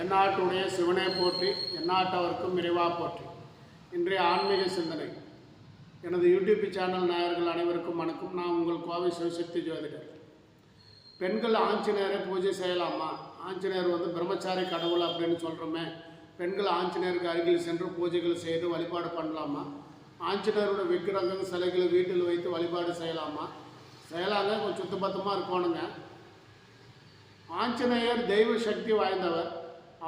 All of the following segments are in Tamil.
எந்நாட்டுடைய சிவனை போற்றி எந்நாட்டவர்க்கும் நிறைவாக போற்றி. இன்றைய ஆன்மீக சிந்தனை. எனது யூடியூப் சேனல் நாயர்கள் அனைவருக்கும் வணக்கம். நான் உங்கள் கோவை சிவசக்தி ஜோதிடர். பெண்கள் ஆஞ்சநேயரை பூஜை செய்யலாமா? ஆஞ்சநேயர் வந்து பிரம்மச்சாரி கடவுள் அப்படின்னு சொல்கிறோமே பெண்கள் ஆஞ்சநேயருக்கு அருகில் சென்று பூஜைகள் செய்து வழிபாடு பண்ணலாமா? ஆஞ்சநேயரோட விக்கிரகங்கள் சிலைகளை வீட்டில் வைத்து வழிபாடு செய்யலாமா? செய்யலாங்க. கொஞ்சம் சுத்தபத்தமாக இருக்கணுங்க. ஆஞ்சநேயர் தெய்வ சக்தி வாய்ந்தவர்.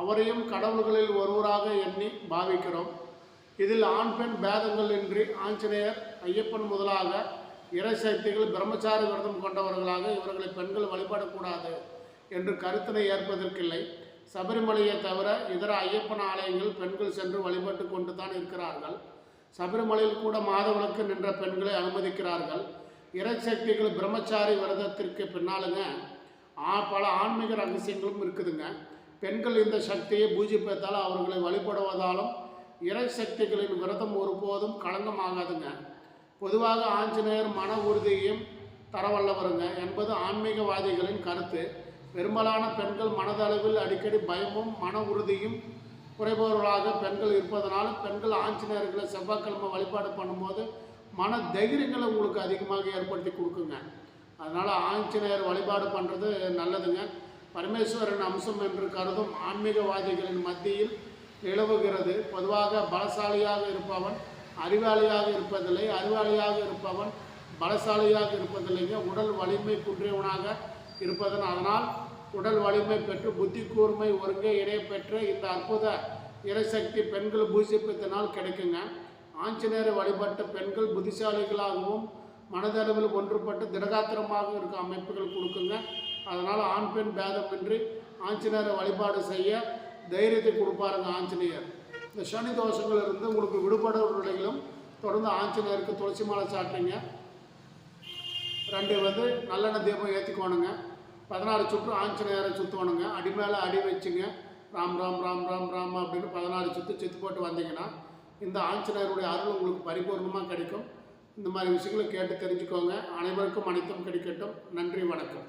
அவரையும் கடவுள்களில் ஒருவராக எண்ணி பாவிக்கிறோம். இதில் ஆண் பெண் பேதங்கள் இன்றி ஆஞ்சநேயர் ஐயப்பன் முதலாக இறைசக்திகள் பிரம்மச்சாரி விரதம் கொண்டவர்களாக இவர்களை பெண்கள் வழிபடக்கூடாது என்று கருத்தினை ஏற்பதற்கில்லை. சபரிமலையை தவிர இதர ஐயப்பன் ஆலயங்கள் பெண்கள் சென்று வழிபட்டு கொண்டு தான் இருக்கிறார்கள். சபரிமலையில் கூட மாதவிளக்கு நின்ற பெண்களை அனுமதிக்கிறார்கள். இறைசக்திகள் பிரம்மச்சாரி விரதத்திற்கு பின்னாலுங்க ஆ பல ஆன்மீக ரகசியங்களும் இருக்குதுங்க. பெண்கள் இந்த சக்தியை பூஜிப்பதால் அவர்களை வழிபடுவதாலும் இறை சக்திகளின் விரதம் ஒருபோதும் களங்கமாகாதுங்க. பொதுவாக ஆஞ்சநேயர் மன உறுதியையும் தரவல்லவருங்க. என்பது ஆன்மீகவாதிகளின் கருத்து. பெரும்பாலான பெண்கள் மனதளவில் அடிக்கடி பயமும் மன உறுதியும் குறைபவர்களாக பெண்கள் இருப்பதனால் பெண்கள் ஆஞ்சநேயர்களை செவ்வாய்க்கிழமை வழிபாடு பண்ணும்போது மன தைரியங்களை உங்களுக்கு அதிகமாக ஏற்படுத்தி கொடுக்குங்க. அதனால் ஆஞ்சநேயர் வழிபாடு பண்ணுறது நல்லதுங்க. பரமேஸ்வரன் அம்சம் என்று கருதும் ஆன்மீகவாதிகளின் மத்தியில் நிலவுகிறது. பொதுவாக பலசாலியாக இருப்பவன் அறிவாளியாக இருப்பதில்லை. அறிவாளியாக இருப்பவன் பலசாலியாக இருப்பதில்லைங்க. உடல் வலிமை குன்றியவனாக இருப்பதன் அதனால் உடல் வலிமை பெற்று புத்தி கூர்மை ஒருங்கே இடைய பெற்று இந்த அற்புத இறைசக்தி பெண்கள் பூசிப்பத்தினால் கிடைக்குங்க. ஆஞ்சநேயரை வழிபட்ட பெண்கள் புத்திசாலிகளாகவும் மனதளவில் ஒன்றுபட்டு திடகாத்திரமாக இருக்க அமைப்புகள் கொடுக்குங்க. அதனால் ஆண் பெண் பேதமின்றி ஆஞ்சநேயரை வழிபாடு செய்ய தைரியத்தை கொடுப்பாருங்க ஆஞ்சநேயர். இந்த சனி தோஷங்கள் இருந்து உங்களுக்கு விடுபடுவர்களும் தொடர்ந்து ஆஞ்சநேயருக்கு துளசி மாலை சாட்டுறீங்க ரெண்டு வந்து நல்லெண்ணெய் தீபம் ஏற்றிக்கோணுங்க பதினாறு சுற்று ஆஞ்சநேயரை சுற்றணுங்க அடி மேலே அடி வச்சுங்க. ராம் ராம் ராம் ராம் ராம் அப்படின்னு பதினாறு சுற்று செத்து போட்டு வந்தீங்கன்னா இந்த ஆஞ்சநேயருடைய அருள் உங்களுக்கு பரிபூர்ணமாக கிடைக்கும். இந்த மாதிரி விஷயங்களை கேட்டு தெரிஞ்சுக்கோங்க. அனைவருக்கும் அனைத்தும் கிடைக்கட்டும். நன்றி வணக்கம்.